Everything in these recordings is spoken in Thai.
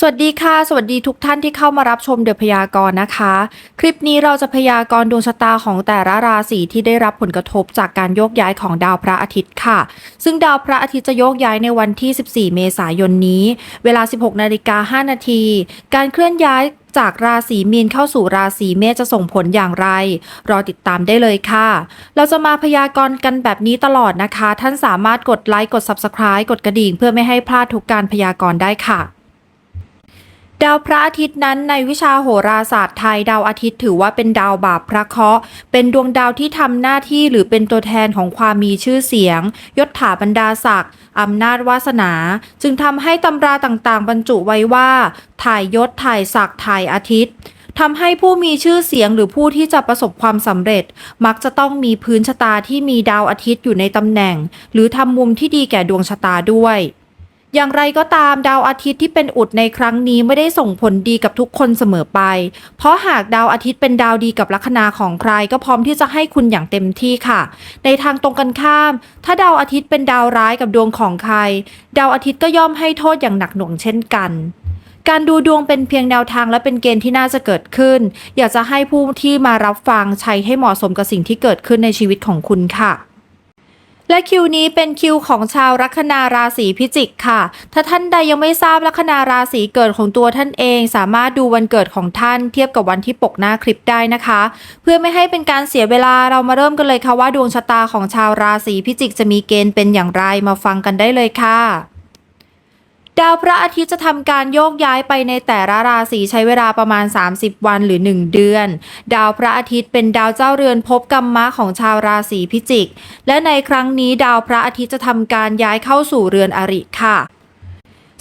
สวัสดีค่ะ สวัสดีทุกท่านที่เข้ามารับชมเดอะพยากรณ์นะคะ คลิปนี้เราจะพยากรณ์ดวงชะตาของแต่ละราศีที่ได้รับผลกระทบจากการโยกย้ายของดาวพระอาทิตย์ค่ะ ซึ่งดาวพระอาทิตย์จะโยกย้ายในวันที่ 14 เมษายนนี้ เวลา 16นาฬิกา5นาทีการเคลื่อนย้ายจากราศีมีนเข้าสู่ราศีเมษจะส่งผลอย่างไร รอติดตามได้เลยค่ะ เราจะมาพยากรณ์กันแบบนี้ตลอดนะคะ ท่านสามารถกดไลค์กด Subscribe กดกระดิ่ง เพื่อไม่ให้พลาดทุกการพยากรณ์ได้ค่ะ ดาวพระอาทิตย์นั้นในวิชาโหราศาสตร์ไทยดาวอาทิตย์ถือว่าเป็นดาวบาปพระเคราะห์เป็นดวงดาวที่ทำหน้าที่หรือเป็นตัวแทนของความมีชื่อเสียง ยศถาบรรดาศักดิ์อำนาจวาสนา จึงทำให้ตำราต่างๆ บรรจุไว้ว่า ถ่ายยศถ่ายศักดิ์ถ่ายอาทิตย์ทำให้ผู้มีชื่อเสียงหรือผู้ที่จะประสบความสำเร็จ มักจะต้องมีพื้นชะตาที่มีดาวอาทิตย์อยู่ในตำแหน่ง หรือทำมุมที่ดีแก่ดวงชะตาด้วย อย่างไรก็ตามดาวอาทิตย์ที่เป็นอุดในครั้งนี้ไม่ได้ส่งผลดีกับทุกคนเสมอไป เพราะหากดาวอาทิตย์เป็นดาวดีกับลัคนาของใครก็พร้อมที่จะให้คุณอย่างเต็มที่ค่ะ ในทางตรงกันข้าม ถ้าดาวอาทิตย์เป็นดาวร้ายกับดวงของใคร ดาวอาทิตย์ก็ย่อมให้โทษอย่างหนักหน่วงเช่นกันการดูดวงเป็นเพียงแนวทางและเป็นเกณฑ์ที่น่าจะเกิดขึ้น อยากจะให้ผู้ที่มารับฟังใช้ให้เหมาะสมกับสิ่งที่เกิดขึ้นในชีวิตของคุณค่ะ และคิวนี้เป็นคิวของชาวลัคนาราศีพิจิกค่ะ ถ้าท่านใดยังไม่ทราบลัคนาราศีเกิดของตัวท่านเอง สามารถดูวันเกิดของท่านเทียบกับวันที่ปกหน้าคลิปได้นะคะ เพื่อไม่ให้เป็นการเสียเวลาเรามาเริ่มกันเลยค่ะว่าดวงชะตาของชาวราศีพิจิกจะมีเกณฑ์เป็นอย่างไรมาฟังกันได้เลยค่ะ ดาวพระอาทิตย์จะทำการโยกย้ายไปในแต่ละราศีใช้เวลาประมาณ 30 วันหรือ 1 เดือน ดาวพระอาทิตย์เป็นดาวเจ้าเรือนภพกรรมะของชาวราศีพิจิก และในครั้งนี้ดาวพระอาทิตย์จะทำการย้ายเข้าสู่เรือนอริค่ะ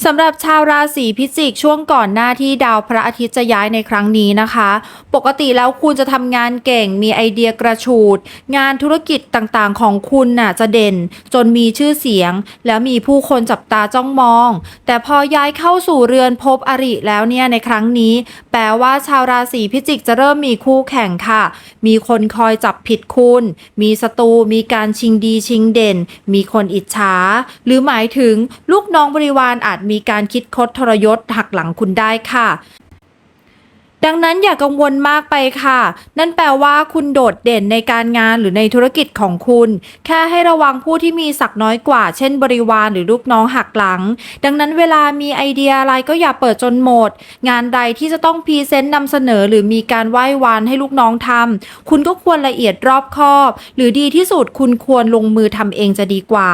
สำหรับชาวราศีพิจิกช่วงก่อนหน้าที่ดาวพระอาทิตย์จะย้ายในครั้งนี้นะคะ ปกติแล้วคุณจะทำงานเก่งมีไอเดียกระชูด งานธุรกิจต่างๆของคุณน่ะจะเด่น จนมีชื่อเสียง แล้วมีผู้คนจับตาจ้องมอง แต่พอย้ายเข้าสู่เรือนภพอริแล้วเนี่ยในครั้งนี้ แปลว่าชาวราศีพิจิกจะเริ่มมีคู่แข่งค่ะ มีคนคอยจับผิดคุณ มีศัตรูมีการชิงดีชิงเด่น มีคนอิจฉาหรือหมายถึงลูกน้องบริวารอาจมีีการคิดคดทรยศหักหลังคุณได้ค่ะ ดังนั้นอย่ากังวลมากไปค่ะ นั่นแปลว่าคุณโดดเด่นในการงานหรือในธุรกิจของคุณ แค่ให้ระวังผู้ที่มีศักย์น้อยกว่า เช่นบริวารหรือลูกน้องหักหลัง ดังนั้นเวลามีไอเดียอะไรก็อย่าเปิดจนหมด งานใดที่จะต้องพรีเซนต์นำเสนอหรือมีการไหว้วานให้ลูกน้องทำคุณก็ควรละเอียดรอบคอบ หรือดีที่สุดคุณควรลงมือทำเองจะดีกว่า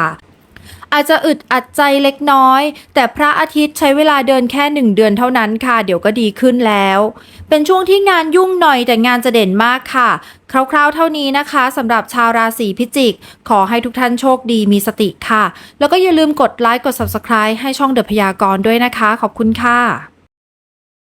อาจจะอึดอัดใจเล็กน้อย แต่พระอาทิตย์ใช้เวลาเดินแค่หนึ่งเดือนเท่านั้นค่ะ เดี๋ยวก็ดีขึ้นแล้ว เป็นช่วงที่งานยุ่งหน่อยแต่งานจะเด่นมากค่ะ คร่าวๆเท่านี้นะคะสำหรับชาวราศีพิจิก ขอให้ทุกท่านโชคดีมีสติค่ะ แล้วก็อย่าลืมกดไลค์กด Subscribe ให้ช่องเดอะพยากรณ์ด้วยนะคะ ขอบคุณค่ะ